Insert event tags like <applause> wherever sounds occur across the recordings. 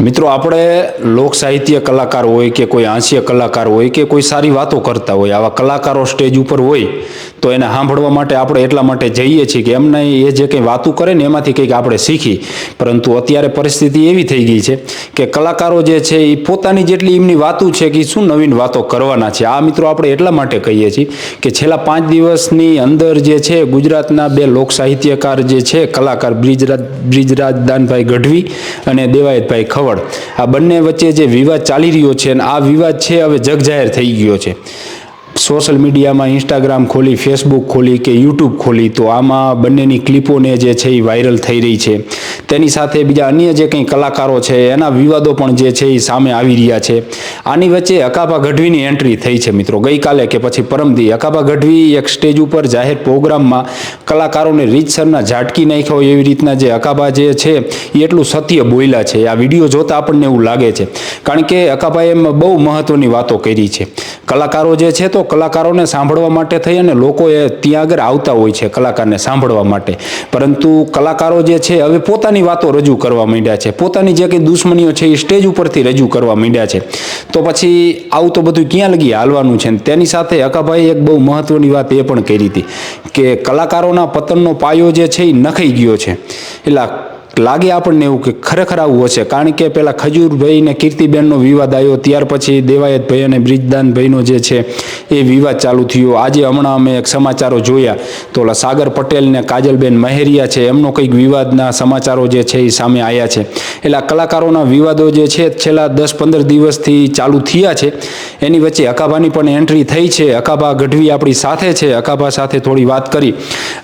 મિત્રો, આપણે લોક સાહિત્ય કલાકાર હોય કે કોઈ હાસ્ય કલાકાર હોય કે કોઈ સારી વાતો કરતા હોય, આવા કલાકારો સ્ટેજ ઉપર હોય તો એને સાંભળવા માટે આપણે એટલા માટે જઈએ છીએ કે એમને એ જે કંઈ વાતો કરે ને એમાંથી કંઈક આપણે શીખી. પરંતુ અત્યારે પરિસ્થિતિ એવી થઈ ગઈ છે કે કલાકારો જે છે એ પોતાની જેટલી એમની વાતો છે કે શું નવીન વાતો કરવાના છે. આ મિત્રો આપણે એટલા માટે કહીએ છીએ કે છેલ્લા પાંચ દિવસની અંદર જે છે ગુજરાતના બે લોક સાહિત્યકાર જે છે કલાકાર બ્રિજરાજ બ્રિજરાજ દાનભાઈ ગઢવી અને દેવાયતભાઈ ખવડ. આ બંને વચ્ચે જે વિવાદ ચાલી રહ્યો છે અને આ વિવાદ છે હવે જગજાહેર થઈ ગયો છે. સોશિયલ મીડિયામાં ઇન્સ્ટાગ્રામ ખોલી, ફેસબુક ખોલી કે યુટ્યુબ ખોલી, તો આમાં બંનેની ક્લિપોને જે છે એ વાયરલ થઈ રહી છે. તેની સાથે બીજા અન્ય જે કંઈ કલાકારો છે, એના વિવાદો પણ જે છે એ સામે આવી રહ્યા છે. આની વચ્ચે હકાભા ગઢવીની એન્ટ્રી થઈ છે મિત્રો. ગઈકાલે કે પછી પરમદી હકાભા ગઢવી એક સ્ટેજ ઉપર જાહેર પ્રોગ્રામમાં કલાકારોને રીતસરના ઝાટકી નાખ્યા હોય એવી રીતના જે અકાબા જે છે એ એટલું સત્ય બોલ્યા છે. આ વીડિયો જોતા આપણને એવું લાગે છે. કારણ કે એમ બહુ મહત્વની વાતો કરી છે. કલાકારો જે છે તો કલાકારોને સાંભળવા માટે થઈ અને લોકો એ ત્યાં આગળ આવતા હોય છે કલાકારને સાંભળવા માટે. પરંતુ કલાકારો જે છે, હવે પોતાની વાતો રજૂ કરવા માંડ્યા છે. પોતાની જે કંઈ દુશ્મનીઓ છે, એ સ્ટેજ ઉપરથી રજૂ કરવા માંડ્યા છે. તો પછી આવું તો બધું ક્યાં લગી હાલવાનું છે? તેની સાથે અકાભાઈ એક બહુ મહત્વની વાત એ પણ કરી હતી કે કલાકારોના પતનનો પાયો જે છે, એ નખાઈ ગયો છે. એટલે લાગે આપણને એવું કે ખરેખર આવું હશે? કારણ કે પહેલાં ખજૂરભાઈ ને કીર્તિબેનનો વિવાદ આવ્યો, ત્યાર પછી દેવાયતભાઈ અને બ્રિજદાનભાઈનો જે છે, એ વિવાદ ચાલુ થયો. આજે હમણાં અમે એક સમાચારો જોયા. તો ઓલા સાગર પટેલ ને કાજલબેન મહેરિયા છે, એમનો કંઈક વિવાદના સમાચારો જે છે એ સામે આવ્યા છે. એટલે આ કલાકારોના વિવાદો જે છે, છેલ્લા દસ પંદર દિવસથી ચાલુ થયા છે. એની વચ્ચે અકાભાની પણ એન્ટ્રી થઈ છે. અકાભા ગઢવી આપણી સાથે છે. અકાભા સાથે થોડી વાત કરી.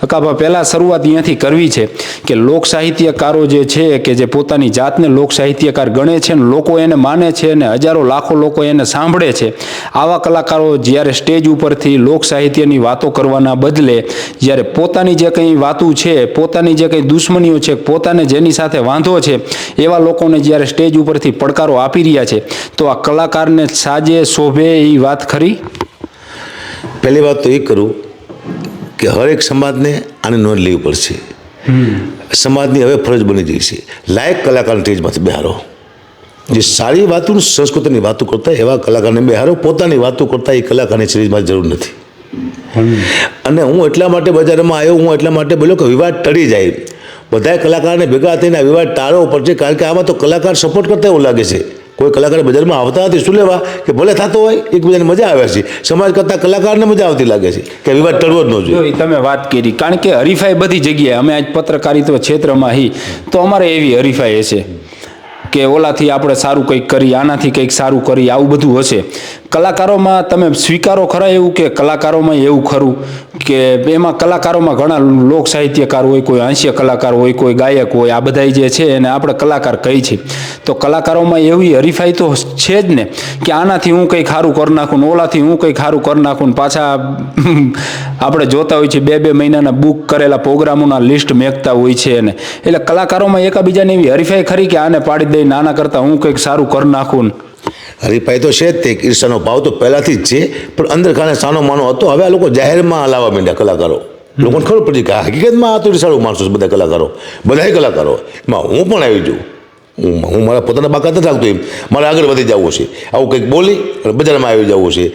અકાભા પહેલાં શરૂઆત અહીંયાથી કરવી છે કે લોક સાહિત્યકારો જે છે કે જે પોતાની જાતને લોક સાહિત્યકાર ગણે છે ને લોકો એને માને છે અને હજારો લાખો લોકો એને સાંભળે છે. આવા કલાકારો જ્યારે સ્ટેજ ઉપરથી લોક સાહિત્યની વાતો કરવાના બદલે જ્યારે પોતાની જે કંઈ વાતો છે, પોતાની જે કંઈ દુશ્મનીઓ છે, પોતાને જેની સાથે વાંધો છે, એવા લોકોને જ્યારે સ્ટેજ ઉપરથી પડકારો આપી રહ્યા છે, તો આ કલાકારને સાજે શોભે એ વાત ખરી? પહેલી વાત તો એ કરું કે હરેક સમાજને આની નોંધ લેવી પડશે. સમાજની હવે ફરજ બની ગઈ છે. લાયક કલાકારને સ્ટેજમાંથી બહારો. જે સારી વાતો સંસ્કૃતિની વાતો કરતા એવા કલાકારને બહારો, પોતાની વાતો કરતા એ કલાકારની સ્ટેજમાં જરૂર નથી. અને હું એટલા માટે બજારમાં આવ્યો, હું એટલા માટે બોલ્યો કે વિવાદ ટળી જાય. બધા કલાકારને ભેગા થઈને વિવાદ ટાળવો પડશે, કારણ કે આમાં તો કલાકાર સપોર્ટ કરતા એવું લાગે છે. કોઈ કલાકાર બજારમાં આવતા નથી, શું લેવા? કે ભલે થતો હોય, એકબીજાને મજા આવે છે. સમાજ કરતાં કલાકારને મજા આવતી લાગે છે, કે વિવાદ ટળવો જ ન જોઈએ. તમે વાત કરી, કારણ કે હરીફાઈ બધી જગ્યાએ, અમે આજ પત્રકારિત્વ ક્ષેત્રમાં હી, તો અમારે એવી હરીફાઈ હશે કે ઓલાથી આપણે સારું કંઈક કરી, આનાથી કંઈક સારું કરી, આવું બધું હશે. કલાકારોમાં તમે સ્વીકારો ખરા એવું કે કલાકારોમાં એવું ખરું? કે એમાં કલાકારોમાં ઘણા લોક સાહિત્યકાર હોય, કોઈ હાસ્ય કલાકાર હોય, કોઈ ગાયક હોય, આ બધા જે છે એને આપણે કલાકાર કહી છે. તો કલાકારોમાં એવી હરીફાઈ તો છે જ ને કે આનાથી હું કંઈક સારું કરી નાખું ઓલાથી હું કંઈક સારું કરી નાખું પાછા <laughs> આપણે જોતા હોય છે બે બે મહિનાના બુક કરેલા પ્રોગ્રામોના લિસ્ટ મેકતા હોય છે એને. એટલે કલાકારોમાં એકાબીજાની એવી હરીફાઈ ખરી કે આને પાડી દઈ નાના કરતાં હું કંઈક સારું કરી નાખું હરીફાઈ તો છે જ તે ઈર્ષાનો ભાવ તો પહેલાંથી જ છે, પણ અંદર કારણે સાનો માનો હતો. હવે આ લોકો જાહેરમાં લાવવા માંડ્યા કલાકારો. લોકોને ખબર પડી કે હકીકતમાં આ તો ઈર્ષાળુ માણસો બધા કલાકારો. બધાય કલાકારો. એમાં હું પણ આવી જઉં હું હું મારા પોતાના બાકાત નથી રાખતો એમ. મારે આગળ વધી જવું છે. આવું કંઈક બોલી અને બજારમાં આવી જવું છે.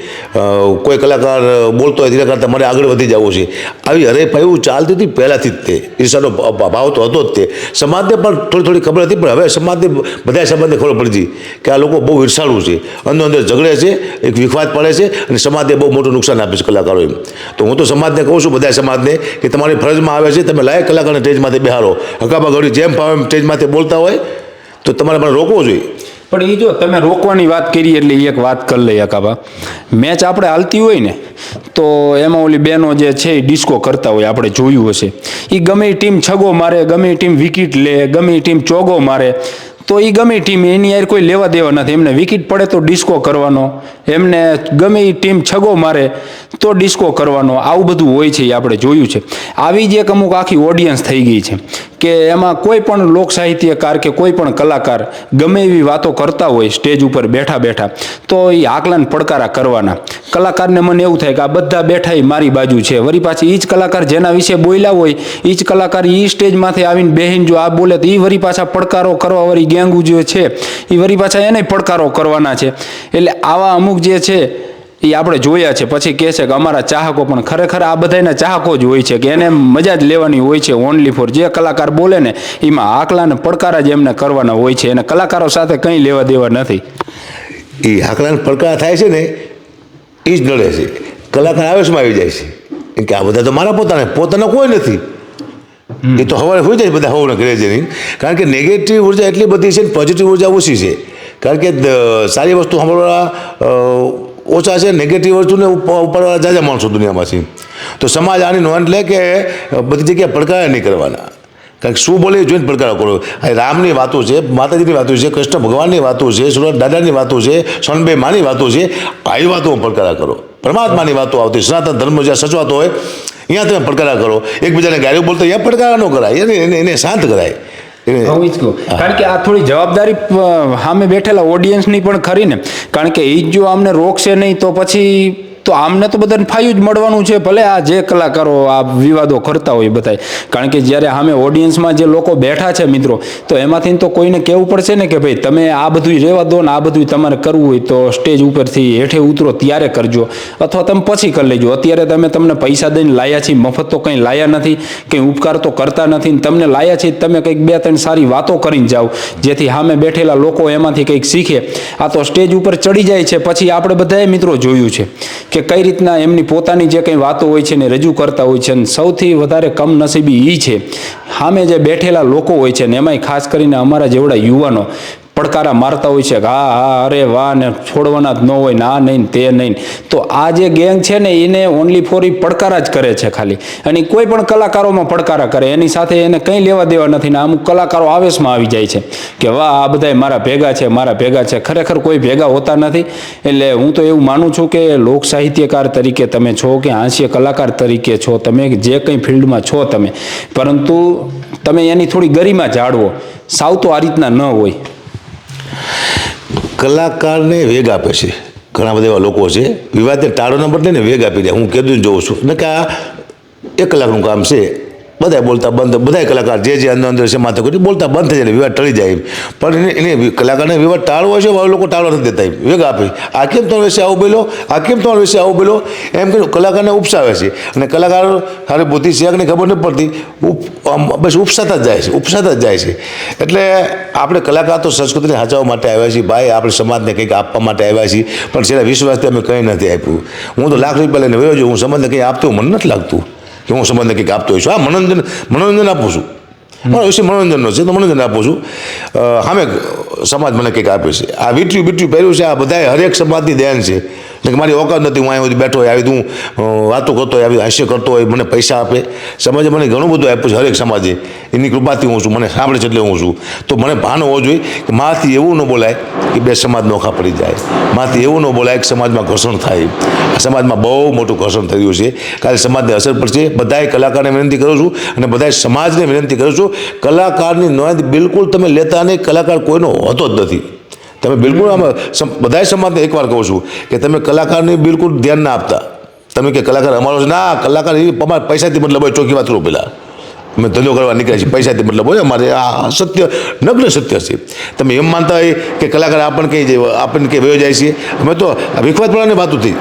કોઈ કલાકાર બોલતો હોય તેના કરતાં મારે આગળ વધી જવું છે. આવી હરેફાઈ ચાલતી હતી પહેલાંથી જ તે. ઈર્ષાનો ભાવ તો હતો જ તે. સમાજને પણ થોડી થોડી ખબર હતી, પણ હવે સમાજને બધા સમાજને ખબર પડી કે આ લોકો બહુ ઈર્ષાળુ છે. અંદર અંદર ઝઘડે છે, એક વિખવાદ પડે છે અને સમાજને બહુ મોટું નુકસાન આપે છે કલાકારો એમ. તો હું તો સમાજને કહું છું બધા સમાજને કે તમારી ફરજમાં આવે છે, તમે લાયક કલાકારને સ્ટેજમાંથી બેહારો હકાબા ઘડી જેમ ફાવે સ્ટેજમાંથી બોલતા હોય તો તમારે પણ રોકવો જોઈએ. પણ એ જો તમે રોકવાની વાત કરી એટલે એક વાત કરી લઈએ કાબા મેચ આપણે હાલતી હોય ને, તો એમાં ઓલી બેનો જે છે એ ડિસ્કો કરતા હોય, આપણે જોયું હશે. એ ગમે ટીમ છગો મારે, ગમે ટીમ વિકેટ લે, ગમે ટીમ ચોગો મારે, તો એ ગમે ટીમ એની યાર કોઈ લેવા દેવા નથી. એમને વિકેટ પડે તો ડિસ્કો કરવાનો, એમને ગમે એ ટીમ છગો મારે તો ડિસ્કો કરવાનો. આવું બધું હોય છે એ આપણે જોયું છે. આવી જ એક અમુક આખી ઓડિયન્સ થઈ ગઈ છે. કે એમાં કોઈ પણ લોક સાહિત્યકાર કે કોઈ પણ કલાકાર ગમે એવી વાતો કરતા હોય સ્ટેજ ઉપર બેઠા બેઠા, તો એ આકલન પડકારા કરવાના. કલાકારને મને એવું થાય કે આ બધા બેઠા એ મારી બાજુ છે. વળી પાછી એ જ કલાકાર જેના વિશે બોલ્યા હોય એ જ કલાકાર એ સ્ટેજમાંથી આવીને બેહીને જો આ બોલે તો એ વળી પાછા પડકારો કરવા વળી ગેંગુ જે છે એ વળી પાછા એને પડકારો કરવાના છે. એટલે આવા અમુક જે છે એ આપણે જોયા છે. પછી કહે છે કે અમારા ચાહકો પણ ખરેખર આ બધાના ચાહકો જ હોય છે કે એને મજા જ લેવાની હોય છે ઓનલી ફોર જે કલાકાર બોલે ને એમાં આકલા ને પડકારા જ એમને કરવાના હોય છે. એને કલાકારો સાથે કંઈ લેવા દેવા નથી. એ આકલાને પડકાર થાય છે ને એ જ નડે છે. કલાકાર આવેશમાં આવી જાય છે. કે આ બધા તો મારા પોતાના પોતાના કોઈ નથી. એ તો હવારે હોય જાય બધા હવાને ઘરે છે કારણ કે નેગેટિવ ઊર્જા એટલી બધી છે ને પોઝિટિવ ઊર્જા ઓછી છે. કારણ કે સારી વસ્તુ સાંભળવા ઓછા છે નેગેટિવ વસ્તુને ઉપ- ઉપાડવાળા જાજા માણસો દુનિયામાંથી. તો સમાજ આની નોંધ લે કે બધી જગ્યાએ પડકારા નહીં કરવાના. કારણ કે શું બોલે જોઈને પડકારો કરો. આ રામની વાતો છે, માતાજીની વાતો છે, કૃષ્ણ ભગવાનની વાતો છે, સુરત દાદાની વાતો છે સોનબે માની વાતો છે, આવી વાતો પડકારા કરો. પરમાત્માની વાતો આવતી, સનાતન ધર્મ જ્યાં સચવાતો હોય, અહીંયા તમે પડકારા કરો. એકબીજાને ગાયો બોલતો, અહીંયા પડકારા ન કરાય. એને એને શાંત કરાય. કારણ કે આ થોડી જવાબદારી સામે બેઠેલા ઓડિયન્સની પણ ખરી ને. કારણ કે એ જો આમને રોકશે નહીં તો પછી તો આમને તો બધાને ફાયું જ મળવાનું છે. ભલે આ જે કલાકારો આ વિવાદો કરતા હોય બધાય. કારણ કે જ્યારે સામે ઓડિયન્સમાં જે લોકો બેઠા છે મિત્રો, તો એમાંથી તો કોઈને કહેવું પડશે ને કે ભાઈ તમે આ બધું રહેવા દો ને આ બધું તમારે કરવું હોય તો સ્ટેજ ઉપરથી હેઠે ઉતરો, ત્યારે કરજો. અથવા તમે પછી કરી લેજો. અત્યારે તમે તમને પૈસા દઈને લાયા છીએ, મફત તો કંઈ લાયા નથી, કંઈ ઉપકાર તો કરતા નથી ને તમને લાયા છે તમે કંઈક બે ત્રણ સારી વાતો કરીને જાઓ. જેથી સામે બેઠેલા લોકો એમાંથી કંઈક શીખે. આ તો સ્ટેજ ઉપર ચડી જાય છે. પછી આપણે બધાએ મિત્રો જોયું છે. કે કઈ રીતના એમની પોતાની જે કંઈ વાતો હોય છે ને રજૂ કરતા હોય છે અને સૌથી વધારે કમનસીબી એ છે. સામે જે બેઠેલા લોકો હોય છે ને, એમાંય ખાસ કરીને અમારા જેવડા યુવાનો પડકારા મારતા હોય છે કે હા હા, અરે વાહ, ને છોડવાના જ ન હોય ને આ નહીં તે નહીં તો આ જે ગેંગ છે ને, એને ઓનલી ફોર ઈ પડકારા જ કરે છે ખાલી. અને કોઈ પણ કલાકારોમાં પડકારા કરે, એની સાથે એને કંઈ લેવા દેવા નથી ને અમુક કલાકારો આવેશમાં આવી જાય છે કે વાહ, આ બધાય મારા ભેગા છે, મારા ભેગા છે. ખરેખર કોઈ ભેગા હોતા નથી. એટલે હું તો એવું માનું છું કે લોક સાહિત્યકાર તરીકે તમે છો કે હાસ્ય કલાકાર તરીકે છો, તમે જે કંઈ ફિલ્ડમાં છો તમે. પરંતુ તમે એની થોડી ગરિમા જાળવો. સાવ તો આ રીતના ન હોય. કલાકારને વેગ આપે છે. ઘણા બધા એવા લોકો છે વિવાદને ટાળવાના બદલે ને વેગ આપી દે. હું કીધું જોઉં છું. ને કે આ એક કલાકનું કામ છે. બધા બોલતા બંધ બધા કલાકાર જે જે અંદર અંદર છે માથે કરી બોલતા બંધ થઈ જાય વિવાદ ટળી જાય પણ એને એને કલાકારને વિવાદ ટાળવો છે હવે લોકો ટાળવા નથી દેતા વેગ આપે. આ કેમ તમારા વિશે આવું બોલો આ કેમ તમારા વિશે આવું બોલો એમ કહ્યું કલાકારને ઉપસાવે છે. અને કલાકાર સારી બુદ્ધિ નહીં ખબર નથી પડતી. ઉપ બસ ઉપસાતા જ જાય છે, ઉપસાતા જ જાય છે. એટલે આપણે કલાકાર તો સંસ્કૃતિને સાચવવા માટે આવ્યા છીએ. ભાઈ, આપણે સમાજને કંઈક આપવા માટે આવ્યા છીએ. પણ છેલ્લા વીસ અમે કંઈ નથી આપ્યું. હું તો લાખ રૂપિયા લઈને વયો છું હું સમાજને કંઈ આપતો મને નથી લાગતું. કે હું સમાજને કંઈક આપતો હોઈશ હા, મનોરંજન મનોરંજન આપું છું. મારો વિષય મનોરંજનનો છે તો મનોરંજન આપું છું. સામે સમાજ મને કંઈક આપે છે. આ વીટ્યું બીટ્યું પહેર્યું છે. આ બધાય હરેક સમાજની દેન છે. કે મારી ઓકાત નથી, હું અહીંયા બેઠો હોય, આવી તું વાતો કરતો હોય, આવી હાસ્ય કરતો હોય, મને પૈસા આપે. સમાજે મને ઘણું બધું આપ્યું છે, હરેક સમાજે. એની કૃપાથી હું છું, મને સાંભળે છે એટલે હું છું. તો મને ભાન હોવો જોઈએ કે મારાથી એવું ન બોલાય કે બે સમાજ નોખા પડી જાય. મારાથી એવું ન બોલાય કે સમાજમાં ઘર્ષણ થાય. સમાજમાં બહુ મોટું ઘર્ષણ થયું છે. કાલે સમાજને અસર પડશે. બધાય કલાકારને વિનંતી કરું છું અને બધાય સમાજને વિનંતી કરું છું. કલાકારની નોંધ બિલકુલ તમે લેતા નહીં. કલાકાર કોઈનો હોતો જ નથી. તમે બિલકુલ આમ બધાય સમાજને એકવાર કહું છું કે તમે કલાકારની બિલકુલ ધ્યાન ના આપતા. તમે કે કલાકાર અમારો છે, ના, કલાકાર એ અમારે પૈસાથી મતલબ હોય, ચોખ્ખી વાત કરો અમે ધંધો કરવા નીકળ્યા છીએ, પૈસાથી મતલબ હોય, અમારે આ સત્ય, નગ્ન સત્ય છે. તમે એમ માનતા હોય કે કલાકાર આપણને કંઈ આપણને કંઈ વયો જાય છે. અમે તો આ વિખવાદપણાની વાતો થઈ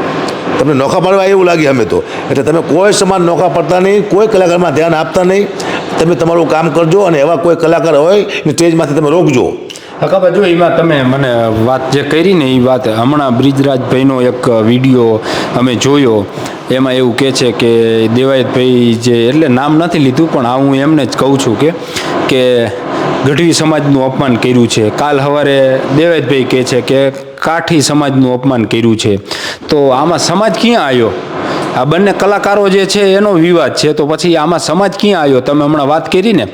તમને નોખા પાડવા એવું લાગે અમે તો. એટલે તમે કોઈ સમાન નોખા પડતા નહીં, કોઈ કલાકારમાં ધ્યાન આપતા નહીં. તમે તમારું કામ કરજો અને એવા કોઈ કલાકાર હોય ને સ્ટેજમાંથી તમે રોકજો. હકાબા જો એમાં તમે મને વાત જે કરી ને એ વાત, હમણાં બ્રિજરાજભાઈનો એક વીડિયો અમે જોયો. એમાં એવું કહે છે કે દેવાયતભાઈ જે એટલે નામ નથી લીધું, પણ આ હું એમને જ કહું છું કે કે ગઢવી સમાજનું અપમાન કર્યું છે. કાલ સવારે દેવાયતભાઈ કહે છે કે કાઠી સમાજનું અપમાન કર્યું છે. તો આમાં સમાજ ક્યાં આવ્યો આ બંને કલાકારો જે છે એનો વિવાદ છે. તો પછી આમાં સમાજ ક્યાં આવ્યો તમે હમણાં વાત કરી ને.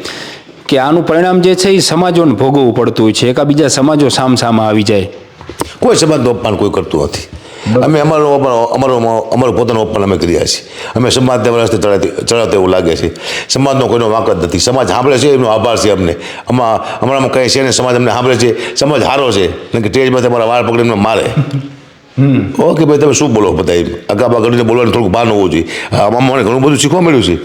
કે આનું પરિણામ જે છે એ સમાજોને ભોગવવું પડતું હોય છે. એકાબીજા સમાજો સામસામા આવી જાય. કોઈ સમાજનું અપમાન કોઈ કરતું નથી. અમે અમારું અમારો અમારું અમારું પોતાનું અપમાન અમે કર્યા છીએ. અમે સમાજને વર્ષથી ચડાવતી ચડાવતા એવું લાગે છે. સમાજનો કોઈનો વાંક જ નથી. સમાજ સાંભળે છે એમનો આભાર છે અમને. આમાં અમારામાં કંઈ છે ને સમાજ અમને સાંભળે છે. સમાજ સારો છે. કે સ્ટેજમાં તમારા વાળ પકડીને મારે. ઓકે ભાઈ તમે શું બોલો બધા એમ? અગાબા કરીને બોલવાનું થોડુંક ભાન હોવું જોઈએ. આમાં મને ઘણું બધું શીખવા મળ્યું છે.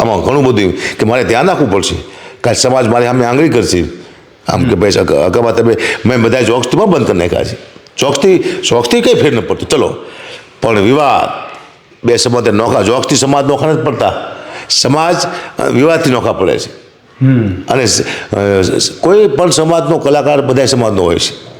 આમાં ઘણું બધું કે મારે ધ્યાન રાખવું પડશે. કારણ સમાજ મારી સામે આંગળી કરશે. આમ કે ભાઈ અગ- તમે મેં બધા ચોક્સથી પણ બંધ કરી નાખ્યા છે. ચોક્સથી ચોક્સથી કંઈ ફેર ન પડતું. ચલો. પણ વિવાદ બે સમાજ નોખા ચોક્સથી સમાજ નોખા નથી પડતા. સમાજ વિવાદથી નોખા પડે છે. અને કોઈ પણ સમાજનો કલાકાર બધા સમાજનો હોય છે.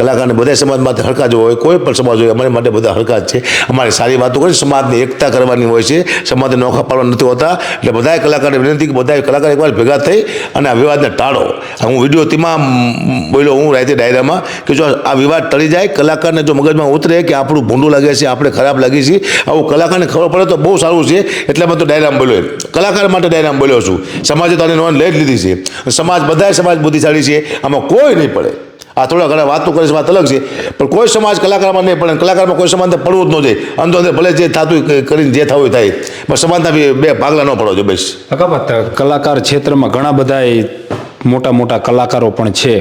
કલાકારને બધા સમાજ માટે હરકા જ હોય, કોઈ પણ સમાજ હોય, અમારી માટે બધા હરકા છે. અમારી સારી વાતો કરી સમાજની એકતા કરવાની હોય છે. સમાજને નોખા પાડવા નથી હોતા. એટલે બધાએ કલાકારને વિનંતી કે બધાએ કલાકાર એકવાર ભેગા થઈ અને આ વિવાદને ટાળો. હું વીડિયો તેમાં બોલ્યો, હું રાતે ડાયરામાં કે જો આ વિવાદ ટળી જાય, કલાકારને જો મગજમાં ઉતરે કે આપણું ભૂંડું લાગે છે, આપણે ખરાબ લાગી છીએ આવું કલાકારને ખબર પડે તો બહુ સારું છે. એટલે મેં તો ડાયરામાં બોલ્યો. કલાકાર માટે ડાયરામાં બોલ્યો છું. સમાજે તો આની નોંધ લઈ જ લીધી છે. સમાજ બધાય સમાજ બુદ્ધિશાળી છે. આમાં કોઈ નહીં પડે. આ થોડા ઘણા વાતો કરે છે, વાત અલગ છે. પણ કોઈ સમાજ કલાકારમાં નહીં, પણ કલાકારમાં કોઈ સમાજને પડવું જ ન જોઈએ. અંધો અંદર ભલે જે થતું કરીને જે થવું થાય. પણ સમાજના બી ભાગલા ન પડો જો બસ. અકાબત કલાકાર ક્ષેત્રમાં ઘણા બધા મોટા મોટા કલાકારો પણ છે.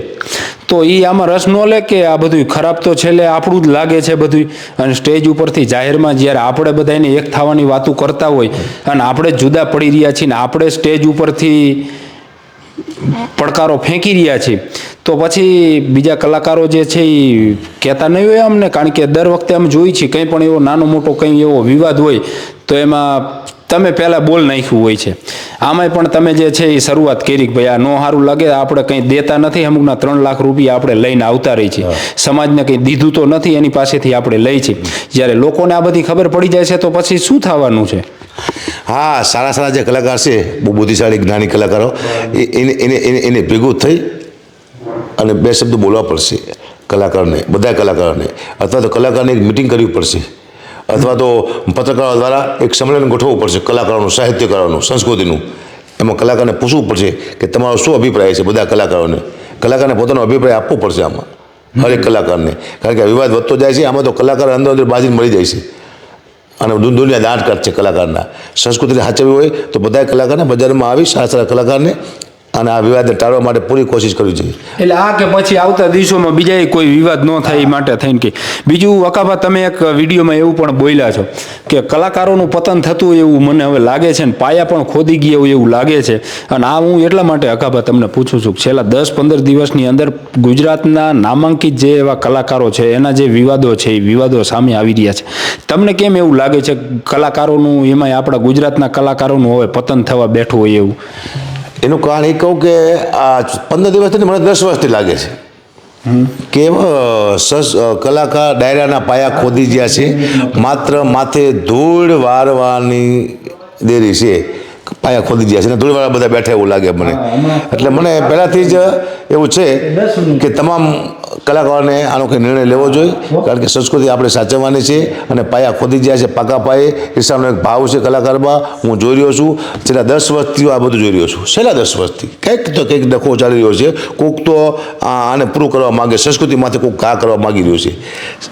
તો એ આમાં રસ ન લે કે આ બધું ખરાબ તો છેલ્લે આપણું જ લાગે છે બધું અને સ્ટેજ ઉપરથી જાહેરમાં જ્યારે આપણે બધાને એક થવાની વાતો કરતા હોય, અને આપણે જુદા પડી રહ્યા છીએ, ને આપણે સ્ટેજ ઉપરથી પડકારો ફેંકી રહ્યા છે. તો પછી બીજા કલાકારો જે છે એ કહેતા નહીં હોય અમને કારણ કે દર વખતે અમે જોઈ છીએ કંઈ પણ એવો નાનો મોટો કંઈ એવો વિવાદ હોય તો એમાં તમે પહેલાં બોલ નાખ્યું હોય છે. આમાંય પણ તમે જે છે એ શરૂઆત કરી કે ભાઈ આ નો સારું લાગે આપણે કંઈ દેતા નથી અમુકના ત્રણ લાખ રૂપિયા આપણે લઈને આવતા રહી છીએ. સમાજને કંઈ દીધું તો નથી એની પાસેથી આપણે લઈ છીએ. જ્યારે લોકોને આ બધી ખબર પડી જાય છે તો પછી શું થવાનું છે? હા, સારા સારા જે કલાકાર છે, બહુ બુદ્ધિશાળી, જ્ઞાની કલાકારો એને એને એને એને ભેગું થઈ અને બે શબ્દ બોલવા પડશે કલાકારને બધા કલાકારોને. અથવા તો કલાકારને એક મિટિંગ કરવી પડશે. અથવા તો પત્રકારો દ્વારા એક સંમેલન ગોઠવવું પડશે કલાકારોનું, સાહિત્યકારોનું, સંસ્કૃતિનું. એમાં કલાકારને પૂછવું પડશે કે તમારો શું અભિપ્રાય છે બધા કલાકારોને. કલાકારને પોતાનો અભિપ્રાય આપવો પડશે આમાં, હરેક કલાકારને. કારણ કે વિવાદ વધતો જાય છે, આમાં તો કલાકાર અંદર અંદર બાજી મળી જાય છે. અને દુ- દુનિયા દાંટ કાઢ છે કલાકારના. સંસ્કૃતિને સાચવવી હોય તો બધા કલાકારને બજારમાં આવી સારા સારા કલાકારને અને આ વિવાદને ટાળવા માટે પૂરી કોશિશ કરવી જોઈએ. એટલે આ કે પછી આવતા દિવસોમાં બીજા કોઈ વિવાદ ન થાય એ માટે થઈને કે. બીજું વકાભા તમે એક વિડીયોમાં એવું પણ બોલ્યા છો કે કલાકારોનું પતન થતું એવું મને હવે લાગે છે ને પાયા પણ ખોદી ગયા એવું લાગે છે. અને આ હું એટલા માટે અકાભા તમને પૂછું છું છેલ્લા દસ, પંદર દિવસની અંદર ગુજરાતના નામાંકિત જે એવા કલાકારો છે, એના જે વિવાદો છે, એ વિવાદો સામે આવી રહ્યા છે. તમને કેમ એવું લાગે છે કલાકારોનું એમાંય આપણા ગુજરાતના કલાકારોનું હવે પતન થવા બેઠું હોય એવું? એનું કારણ એ કહું કે આ પંદર દિવસથી મને દસ વર્ષથી લાગે છે. કે સસ કલાકાર ડાયરાના પાયા ખોદી ગયા છે, માત્ર માથે ધૂળ વારવાની દેરી છે. પાયા ખોદી ગયા છે. ને ધૂળવાળા બધા બેઠા એવું લાગે મને. એટલે મને પહેલાંથી જ એવું છે કે તમામ કલાકારોને આનો કંઈ નિર્ણય લેવો જોઈએ કારણ કે સંસ્કૃતિ આપણે સાચવવાની છે અને પાયા ખોદી ગયા છે પાકા પાયે. હિસાબનો એક ભાવ છે કલાકારમાં. હું જોઈ રહ્યો છું. છેલ્લા દસ વર્ષથી આ બધું જોઈ રહ્યો છું. છેલ્લા દસ વર્ષથી. કંઈક તો કંઈક ડખો ચાલી રહ્યો છે. કોઈક તો આને પૂરું કરવા માગે સંસ્કૃતિમાંથી કોઈક કા કરવા માગી રહ્યું છે.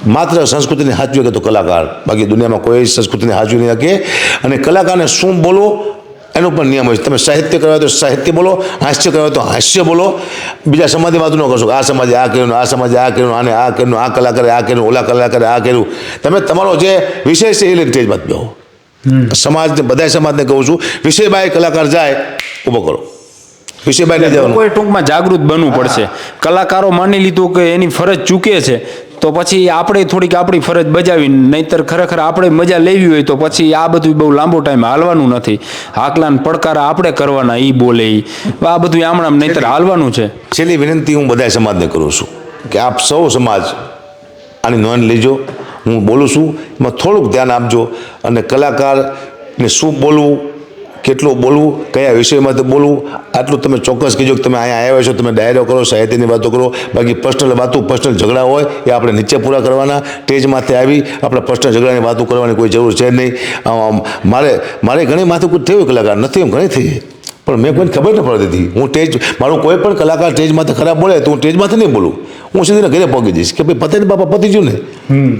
માત્ર સંસ્કૃતિને હાચવી કે તો કલાકાર. બાકી દુનિયામાં કોઈ સંસ્કૃતિને હાચવી નહીં શકે. અને કલાકારને શું બોલવું? એનો પણ નિયમ હોય છે. તમે સાહિત્ય કરવા તો સાહિત્ય બોલો હાસ્ય કરવા તો હાસ્ય બોલો. બીજા સમાજની વાત ન કરશો આ સમાજે આ કર્યું આ સમાજે આ કર્યું આને આ કર્યું આ કલાકારે આ કર્યું ઓલા કલાકારે આ કર્યું. તમે તમારો જે વિષય છે એ લઈને સ્ટેજ વાત બેહો. સમાજ બધા સમાજને કહું છું વિષય કલાકાર જાય ઊભો કરો. વિષય બાય જવાનું. ટૂંકમાં જાગૃત બનવું પડશે. કલાકારો માની લીધું કે એની ફરજ ચૂકે છે. તો પછી આપણે થોડીક આપણી ફરજ બજાવી નહીતર ખરેખર આપણે મજા લેવી હોય તો પછી આ બધું બહુ લાંબો ટાઈમ હાલવાનું નથી. હાકલાન પડકારા આપણે કરવાના એ બોલે આ બધું આમણામ નહીતર હાલવાનું છે. છેલ્લી વિનંતી હું બધા સમાજને કરું છું કે આપ સૌ સમાજ આની નોંધ લેજો. હું બોલું છું એમાં થોડુંક ધ્યાન આપજો અને કલાકારને શું બોલવું કેટલું બોલવું કયા વિષયમાં બોલવું આટલું તમે ચોક્કસ કહેજો કે તમે અહીંયા આવ્યા છો તમે ડાયરો કરો સાહિત્યની વાતો કરો. બાકી પર્સનલ વાતો પર્સનલ ઝઘડા હોય એ આપણે નીચે પૂરા કરવાના. સ્ટેજ માથે આવી આપણે પર્સનલ ઝઘડાની વાતો કરવાની કોઈ જરૂર છે જ નહીં મારે મારે ઘણી માથું થઈ હોય કલાકાર નથી એમ ઘણી થઈ પણ મેં કોઈને ખબર ન પડતી હતી હું સ્ટેજ મારું કોઈ પણ કલાકાર સ્ટેજ માથે ખરાબ બોલે તો હું સ્ટેજમાંથી નહીં બોલું. હું સીધીને ઘરે પહોંચી જઈશ કે ભાઈ પતે બાપા પતી ગયું ને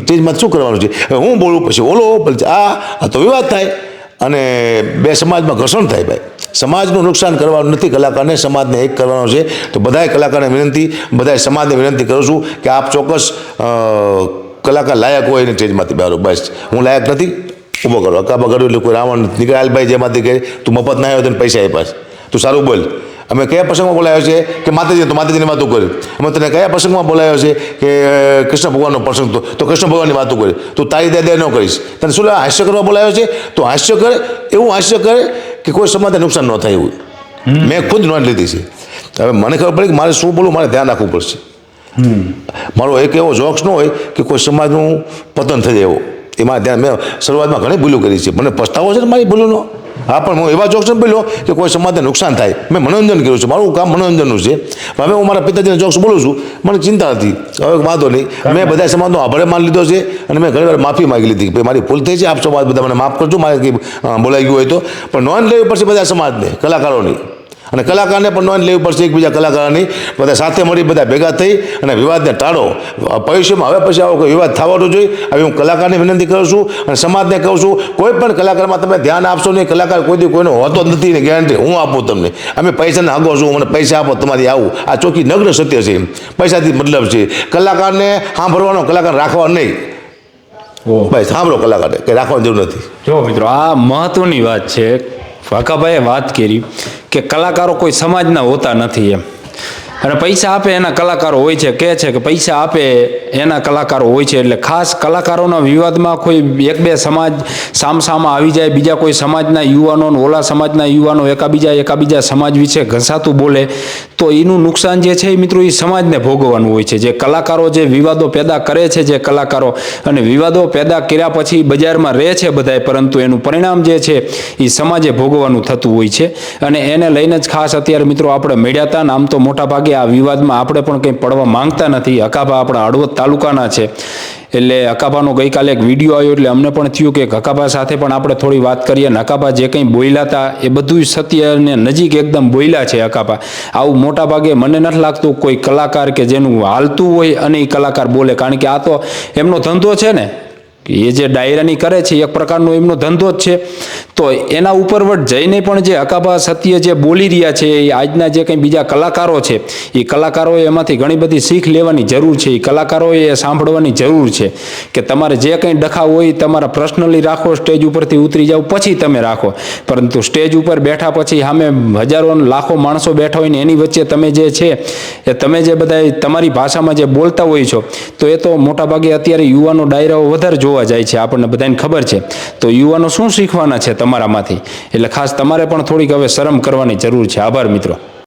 સ્ટેજમાં શું કરવાનું છે? હું બોલું પછી ઓલો પછી આ આ તો વિવાદ થાય. અને બે સમાજમાં ઘર્ષણ થાય ભાઈ. સમાજનું નુકસાન કરવાનું નથી, કલાકારને સમાજને એક કરવાનો છે. તો બધાય કલાકારને વિનંતી બધાય સમાજને વિનંતી કરું છું કે આપ ચોક્કસ કલાકાર લાયક હોય એને સ્ટેજમાંથી બહાર બસ, હું લાયક નથી, ઊભો કરો. અકાબા કર્યું એટલે કોઈ રાવણ નીકળે ભાઈ જેમાંથી કહે, તું મફત ના આવ્યો તને પૈસા આપ્યા. તું સારું બોલ. અમે કયા પ્રસંગમાં બોલાયો છે કે માતાજી તો માતાજીની વાતો કરી. અમે તને કયા પ્રસંગમાં બોલાયો છે કે કૃષ્ણ ભગવાનનો પ્રસંગ તો તો કૃષ્ણ ભગવાનની વાતો કરી. તું તારી દાદા ન કરીશ. તને શું હાસ્ય કરવા બોલાયો છે? તો હાસ્ય કરે એવું હાસ્ય કરે કે કોઈ સમાજને નુકસાન ન થાય એવું. મેં ખુદ નોંધ લીધી છે. હવે મને ખબર પડી કે મારે શું બોલવું મારે ધ્યાન રાખવું પડશે. મારો એક એવો જોક્સ ન હોય કે કોઈ સમાજનું પતન થઈ જાય એવો. એમાં ધ્યાન મેં શરૂઆતમાં ઘણી ભૂલો કરી છે. મને પસ્તાવો છે ને મારી ભૂલોનો? હા, પણ હું એવા જોક્સ બોલ્યો કે કોઈ સમાજને નુકસાન થાય. મેં મનોરંજન કર્યું છે, મારું કામ મનોરંજનનું છે. હવે હું મારા પિતાજીને જોક્સ બોલું છું, મને ચિંતા નથી. હવે વાંધો નહીં. મેં બધા સમાજનો આભાર માન લીધો છે અને મેં ઘણી વાર માફી માગી લીધી કે મારી ભૂલ થઈ છે, આપ સમાજ બધા મને માફ કરજો, મારે કંઈ બોલાઈ ગયું હોય તો. પણ નોંધ લેવી પડશે બધા સમાજને, કલાકારોની. અને કલાકારને પણ નોંધ લેવી પડશે એકબીજા કલાકારની. બધા સાથે મળી બધા ભેગા થઈ અને વિવાદને ટાળો. ભવિષ્યમાં હવે પછી આવો કોઈ વિવાદ થવાનો જોઈએ. હવે હું કલાકારને વિનંતી કરું છું અને સમાજને કહું છું કોઈ પણ કલાકારમાં તમે ધ્યાન આપશો નહીં. કલાકાર કોઈ દી કોઈનો હોતો નથી ને ગેરંટી હું આપું તમને. અમે પૈસાને આગો છું મને પૈસા આપો તમારી આવું. આ ચોખ્ખી નગ્ન સત્ય છે પૈસાથી મતલબ છે. કલાકારને સાંભળવાનો કલાકાર રાખવા નહીં. ભાઈ સાંભળો કલાકારને કંઈ રાખવાની જરૂર નથી. જો મિત્રો આ મહત્વની વાત છે. વાઘાભાઈએ વાત કરી કે કલાકારો કોઈ સમાજના હોતા નથી એમ. અને પૈસા આપે એના કલાકારો હોય છે, કહે છે કે પૈસા આપે એના કલાકારો હોય છે, એટલે ખાસ કલાકારોના વિવાદમાં કોઈ એક બે સમાજ સામસામા આવી જાય, બીજા કોઈ સમાજના યુવાનો ઓલા સમાજના યુવાનો એકાબીજા એકાબીજા સમાજ વિશે ઘસાતું બોલે, તો એનું નુકસાન જે છે એ મિત્રો એ સમાજને ભોગવવાનું હોય છે. જે કલાકારો જે વિવાદો પેદા કરે છે, જે કલાકારો, અને વિવાદો પેદા કર્યા પછી બજારમાં રહે છે બધાય, પરંતુ એનું પરિણામ જે છે એ સમાજે ભોગવવાનું થતું હોય છે. અને એને લઈને જ ખાસ અત્યારે મિત્રો આપણે મેળ્યા હતા આમ તો મોટા ભાગે આ વિવાદમાં આપણે પણ કંઈ પડવા માંગતા નથી. અકાભા આપણા હળવદ તાલુકાના છે. એટલે હકાભાનો ગઈકાલે એક વીડિયો આવ્યો એટલે અમને પણ થયું કે હકાભા સાથે પણ આપણે થોડી વાત કરીએ અને હકાભા જે કંઈ બોલ્યા હતા એ બધું સત્ય અને નજીક એકદમ બોલ્યા છે હકાભા આવું મોટા ભાગે મને નથી લાગતું કોઈ કલાકાર કે જેનું હાલતું હોય અને એ કલાકાર બોલે. કારણ કે આ તો એમનો ધંધો છે ને એ જે ડાયરાની કરે છે એક પ્રકારનો એમનો ધંધો જ છે. તો એના ઉપરવટ જઈને પણ જે હકાભા સત્ય જે બોલી રહ્યા છે, એ આજના જે કંઈ બીજા કલાકારો છે, એ કલાકારોએ એમાંથી ઘણી બધી શીખ લેવાની જરૂર છે, એ કલાકારોએ એ સાંભળવાની જરૂર છે કે તમારે જે કંઈ ડખા હોય, તમારા પર્સનલી રાખો, સ્ટેજ ઉપરથી ઉતરી જાઓ, પછી તમે રાખો. પરંતુ સ્ટેજ ઉપર બેઠા પછી સામે હજારો લાખો માણસો બેઠા હોય ને એની વચ્ચે તમે જે છે, એ તમે જે બધા તમારી ભાષામાં જે બોલતા હોય છો, તો એ તો મોટાભાગે અત્યારે યુવાનો ડાયરાઓ વધારે જોવા જાય છે, આપણને બધાને ખબર છે. તો યુવાનો શું શીખવાના છે તમારામાંથી? એટલે ખાસ તમારે પણ થોડીક હવે શરમ કરવાની જરૂર છે. આભાર મિત્રો.